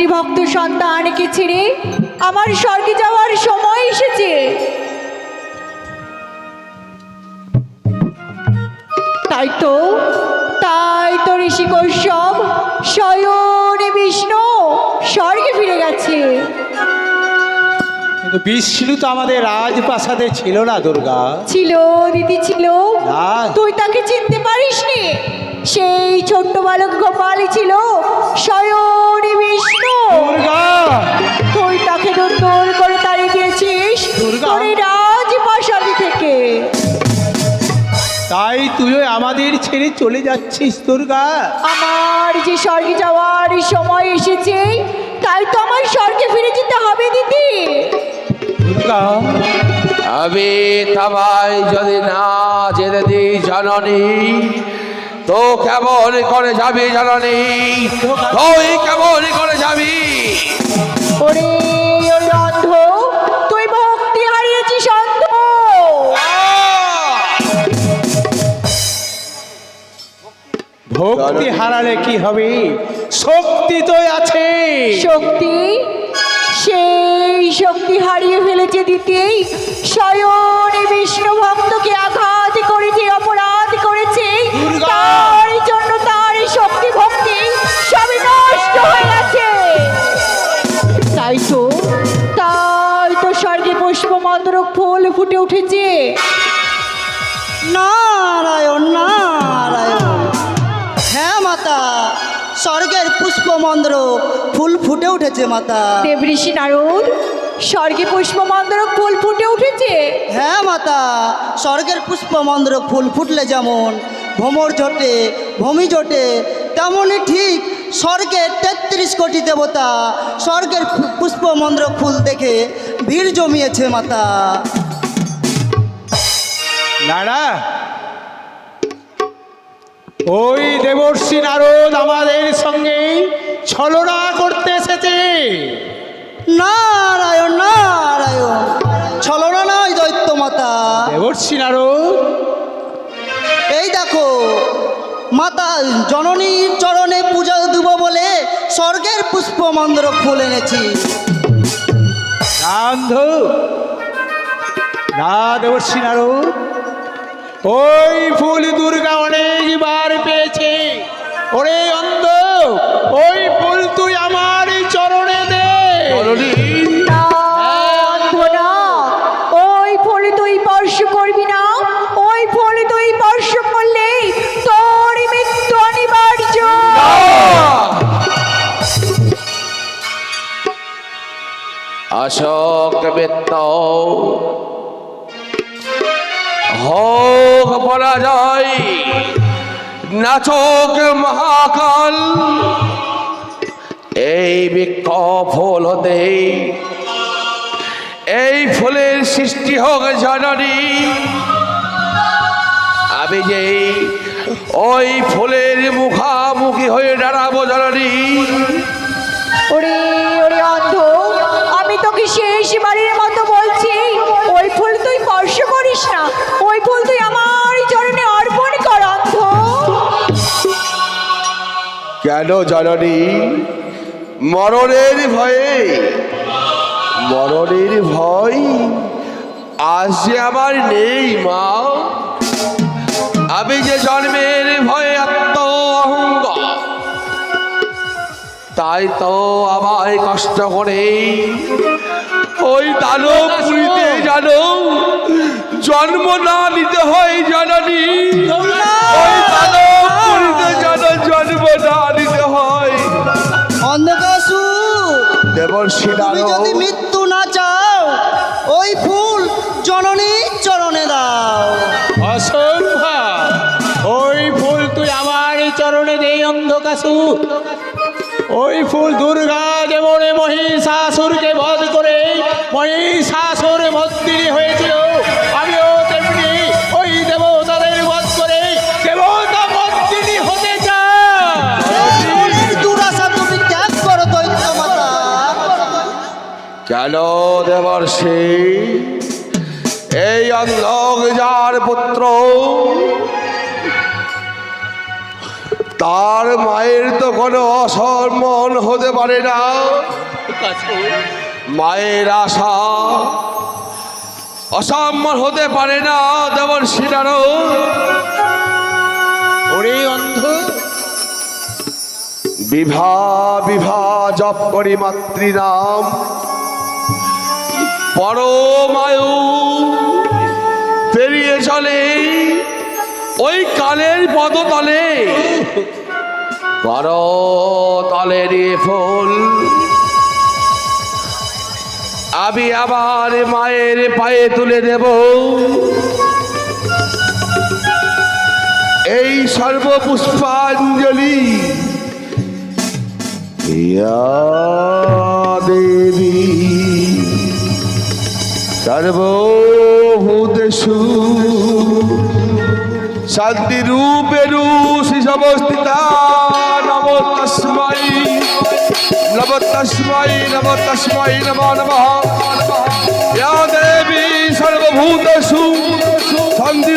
পিতৃভক্ত সন্তানকে ছেড়ে? আমার স্বর্গে যাওয়ার সময় এসেছে। তাই তো তাই তো ঋষি কৌশব স্বয়নে বিষ্ণু স্বর্গে ফিরে গেছে। কিন্তু বিষ্ণু তো আমাদের রাজপ্রাসাদে ছিল না দুর্গা। ছিল দিদি ছিল। তুই তাকে চিনতে পারিসনি? সেই ছোট্ট বালক গোপালই ছিল স্বয়নে দূর করে তাড়িয়ে দিয়েছিস দুর্গা। রাজপ্রাসাদি থেকে। তাই তুইও আমাদের ছেড়ে চলে যাচ্ছিস দুর্গা। আমার যে স্বর্গে যাওয়ার সময় এসেছে তাই তো আমার স্বর্গে ফিরে যেতে হবে দিদি। দুর্গা। আমি তোমায় যদি না যেতে দিই জননী তো কেমন করে যাবি জননী? তুই কেমন করে যাবি? ওরে ভক্তি হারালে কি হবে? শক্তি তো আছে। শক্তি সেই শক্তি হারিয়ে ফেলেছে দিতেই স্বয়ং বিষ্ণু ভক্তকে পুষ্পমন্দ্র ফুল ফুটে উঠেছে মাতা। দেবঋষি নারদ স্বর্গে পুষ্প মন্দ্রক ফুল ফুটে উঠেছে। হ্যাঁ মাতা স্বর্গের পুষ্পমন্দ্র ফুল ফুটলে যেমন ভ্রমর জোটে ভূমি জোটে তেমনই ঠিক স্বর্গের তেত্রিশ কোটি দেবতা স্বর্গের পুষ্পমন্দ্র ফুল দেখে ভিড় জমিয়েছে মাতা। নারা ওই দেবর্ষি নারদ আমাদের সঙ্গে ছলনা করতে এসেছে। নারায়ণ নারায়ণ। ছলনা নয় দৈত্য মাতা দেবর্ষি নারদ। এই দেখো মাতা জননীর চরণে পূজা দেব বলে স্বর্গের পুষ্পমন্দ্র ফুল এনেছি। না দেবর্ষি নারদ। ওই ফুল দুর্গা অনেকবার পেয়েছে। ওরে অন্ধ। ওই ফুল তুই আমার চরণে দে। ওই ফলে তুই স্পর্শ করবি না। ওই ফলে তুই স্পর্শ করলে তোর মৃত্যু অনিবার্য। অশোক বৃত্ত। হোক পরাজয়। নাচক মহাকাল। এই বিক্ষোভ হল হতে এই ফুলের সৃষ্টি হোক জানারি আমি যে ওই ফুলের মুখামুখি হয়ে দাঁড়াবো ওরে কেন জননী মরণের ভয়ে, মরণের ভয় আজ যে আমার নেই মা। আমি যে জন্মের ভয়ে আত্ম অহংকার তাই তো আমায় কষ্ট করে ওই দানব পুরীতে জানো জন্ম না নিতে হয় জননী। ওই দানব তুমি যদি মৃত্যু না চাও ওই ফুল জননী চরণে দাও। অসম্ভব। ওই ফুল তুই আমার চরণে দে অন্ধকাশু ওই ফুল দুর্গা যেমন মহিষাসুরকে বধ করে মহিষাসুর মন্দিরে কেন দেবর্ষি। এই অন্ধক যার পুত্র তার মায়ের তো কোনো অসম্মান হতে পারে না। মায়ের আশা অসম্মান হতে পারে না দেবর সিনারও ওরে অন্ধ। বিভা বিভা জপ করি মাতৃনাম। পরমায়ু। পেরিয়ে চলে ওই কালের পদতলে। করতলের ফুল। আমি আবার মায়ের পায়ে তুলে দেব। এই সর্বপুষ্পাঞ্জলি দেবী। সর্বভূতেষু শান্তি রূপেরু শিশবস্থিতা, নম তস্মাই নম তস্মাই নম তস্মাই নম নম দেবী সর্বভূতেষু। শান্তি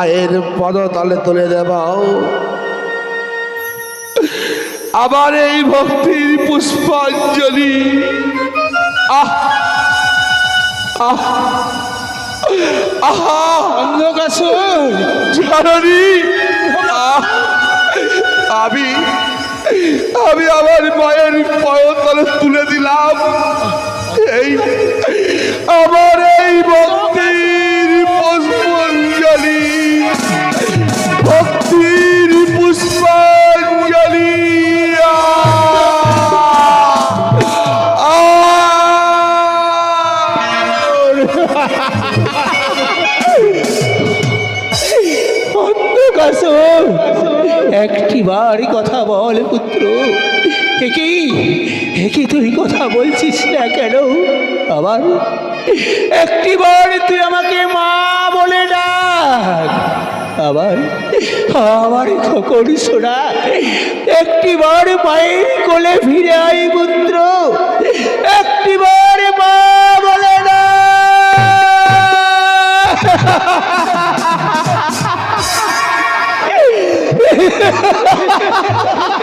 মায়ের পদতলে তুলে দেব আবার এই ভক্তির পুষ্পাঞ্জলি। আহ! আহ! আহা! জননী! আমি আমি আমার মায়ের পয়তলে তুলে দিলাম। এই আমার এই ভক্তির কথা বলছিস না কেন? আবার একটি বার তুই আমাকে মা বলে ডাক। আবার আমার খোকর একটি বার মায়ের কোলে ফিরে আই পুত্র। একটি বার মা বলে ডাক।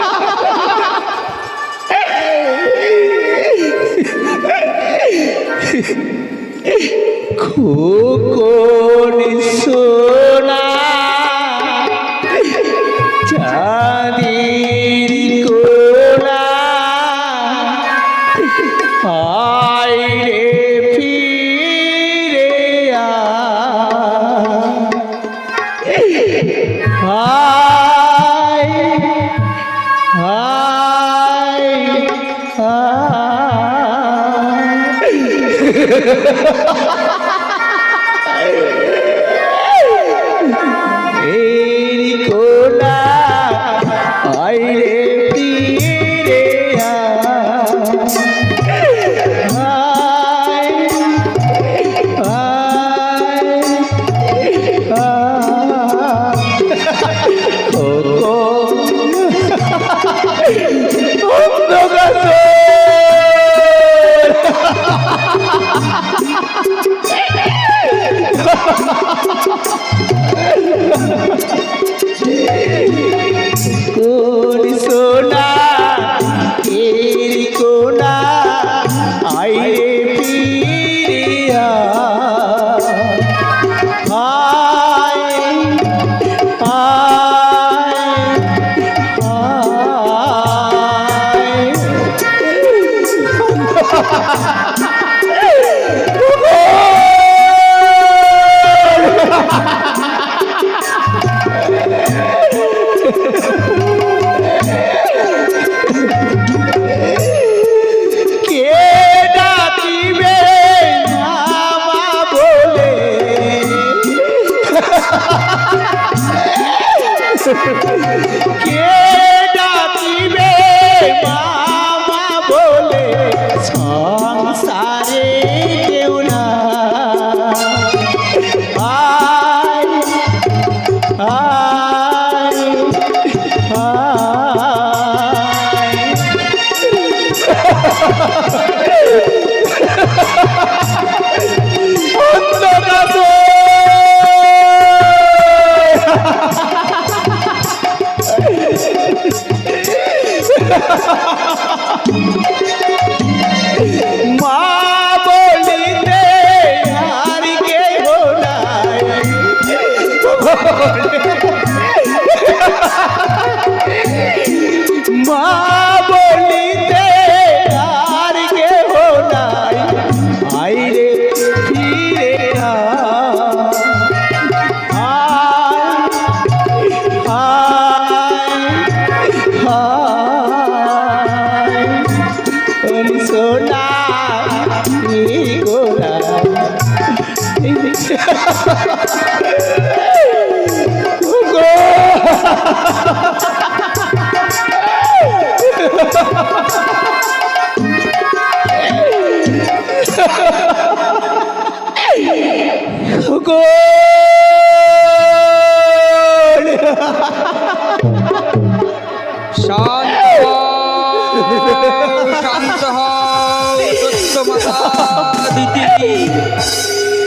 খোকন সোনা চাঁদের কোনা। আয় রে ফিরে আয় আয় আয়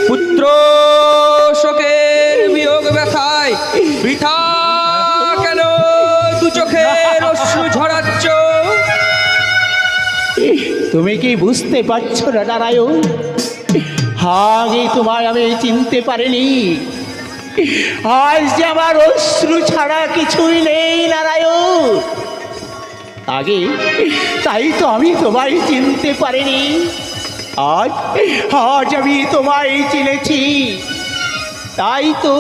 পুত্র শোকের বিয়োগ ব্যথায়, বৃথা কেন দু চোখের অশ্রু ঝরাচ্ছ? তুমি কি বুঝতে পারছ না নারায়ণ আগে তোমায় আমি চিনতে পারিনি। আজ যে আমার অশ্রু ছাড়া কিছুই নেই, নারায়ণ। আগে তাই তো আমি তোমায় চিনতে পারিনি। আজ আজ আমি তোমায় চিনেছি। তাই তো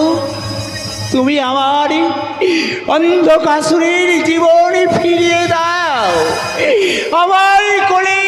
তুমি আমার অন্ধকাসুরের জীবন ফিরিয়ে দাও। আমার কোলে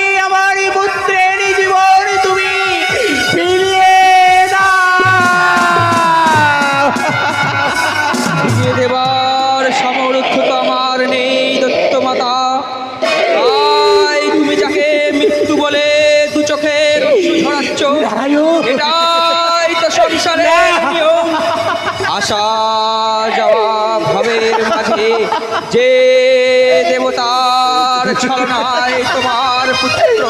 পুত্র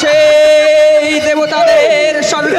সেই দেবতাদের স্বর্গ।